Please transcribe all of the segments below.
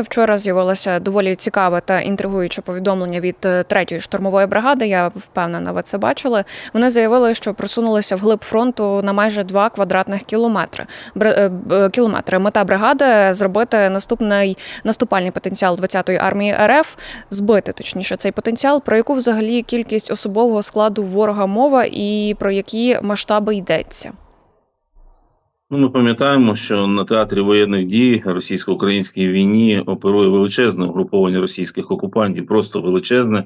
Вчора з'явилося доволі цікаве та інтригуюче повідомлення від е, третьої штурмової бригади. Я впевнена, ви це бачили. Вони заявили, що просунулися вглиб фронту на майже 2 квадратних кілометри. Е, кілометри. Мета бригади зробити наступний наступальний потенціал 20-ї армії РФ, збити точніше цей потенціал. Про яку взагалі кількість особового складу ворога мова і про які масштаби йдеться. Ну, ми пам'ятаємо, що на театрі воєнних дій російсько-українській війні оперує величезне угруповання російських окупантів, просто величезне,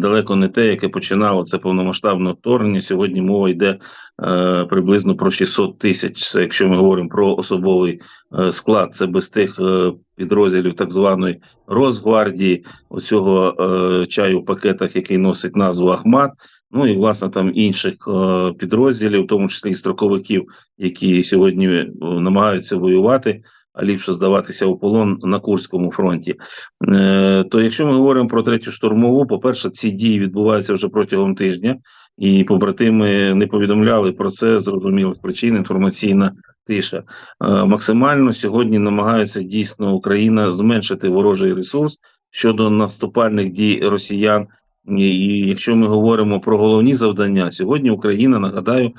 далеко не те, яке починало це повномасштабне вторгнення. Сьогодні мова йде е, приблизно про 600 тисяч. Це якщо ми говоримо про особовий е, склад, це без тих е, підрозділів так званої Росгвардії, оцього е, чаю в пакетах, який носить назву Ахмат. Ну і власне там інших е, підрозділів, в тому числі і строковиків, які сьогодні е, намагаються воювати, а ліпше здаватися у полон на Курському фронті. Е, То якщо ми говоримо про третю штурмову, по-перше, ці дії відбуваються вже протягом тижня, і побратими не повідомляли про це з зрозумілих причин. Інформаційна тиша. Максимально сьогодні намагаються дійсно Україна зменшити ворожий ресурс щодо наступальних дій росіян. І якщо ми говоримо про головні завдання, сьогодні Україна нагадаю е,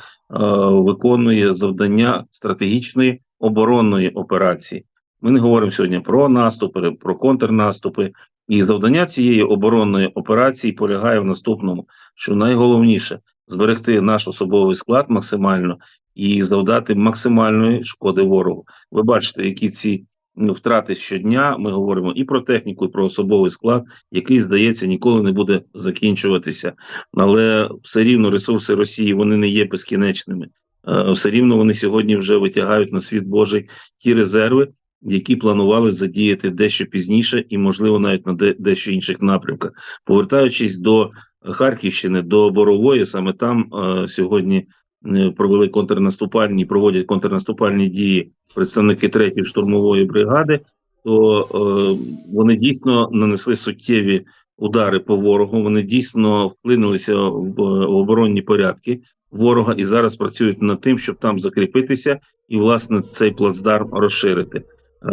виконує завдання стратегічної оборонної операції. Ми не говоримо сьогодні про наступи, про контрнаступи. І завдання цієї оборонної операції полягає в наступному: що найголовніше зберегти наш особовий склад максимально і завдати максимальної шкоди ворогу. Ви бачите, які ці втрати щодня. Ми говоримо і про техніку, і про особовий склад, який здається ніколи не буде закінчуватися. Але все рівно ресурси Росії вони не є безкінечними. Е, Все рівно вони сьогодні вже витягають на світ Божий ті резерви, які планували задіяти дещо пізніше, і можливо навіть на дещо інших напрямках. Повертаючись до Харківщини, до Борової, саме там е, сьогодні е, провели контрнаступальні, проводять контрнаступальні дії представники третьої штурмової бригади, то е, вони дійсно нанесли суттєві удари по ворогу. Вони дійсно вклинилися в, в оборонні порядки ворога і зараз працюють над тим, щоб там закріпитися і власне цей плацдарм розширити.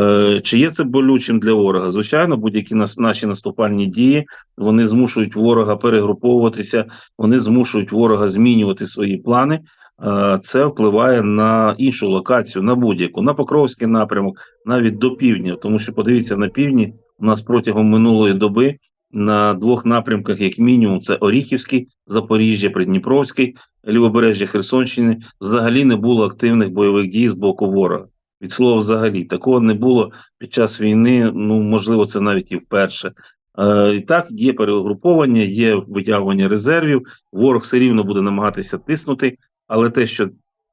Е, Чи є це болючим для ворога? Звичайно, будь-які наші наступальні дії вони змушують ворога перегруповуватися, вони змушують ворога змінювати свої плани. Е, Це впливає на іншу локацію, на будь-яку, на Покровський напрямок, навіть до півдня. Тому що подивіться на півдні, у нас протягом минулої доби на двох напрямках, як мінімум, це Оріхівський, Запоріжжя, Придніпровський, лівобережжя Херсонщини. Взагалі не було активних бойових дій з боку ворога. Від слова, взагалі, такого не було під час війни. Ну можливо, це навіть і вперше. Е, і так, є перегруповання, є витягування резервів. Ворог все рівно буде намагатися тиснути, але те, що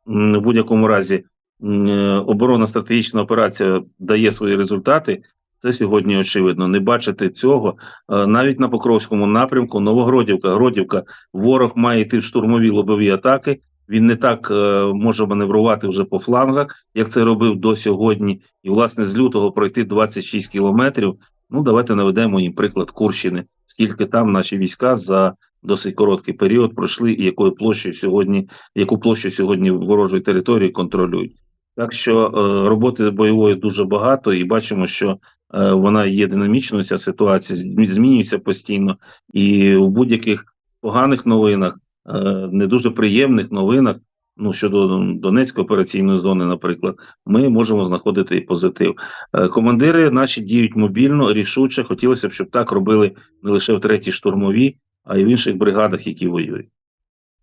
в будь-якому разі е, оборонна стратегічна операція дає свої результати, це сьогодні очевидно. Не бачити цього е, навіть на Покровському напрямку, Новогродівка, Гродівка, ворог має йти в штурмові лобові атаки. Він не так е, може маневрувати вже по флангах, як це робив до сьогодні. І, власне, з лютого пройти 26 кілометрів. Ну, давайте наведемо їм приклад Курщини, скільки там наші війська за досить короткий період пройшли, і якою площею сьогодні, яку площу сьогодні ворожої території контролюють. Так що е, роботи бойової дуже багато, і бачимо, що е, вона є динамічною. Ця ситуація змі- змінюється постійно, і у будь-яких поганих новинах, не дуже приємних новинах. Ну щодо Донецької операційної зони, наприклад, ми можемо знаходити і позитив. Е, Командири наші діють мобільно, рішуче. Хотілося б, щоб так робили не лише в третій штурмовій, а й в інших бригадах, які воюють.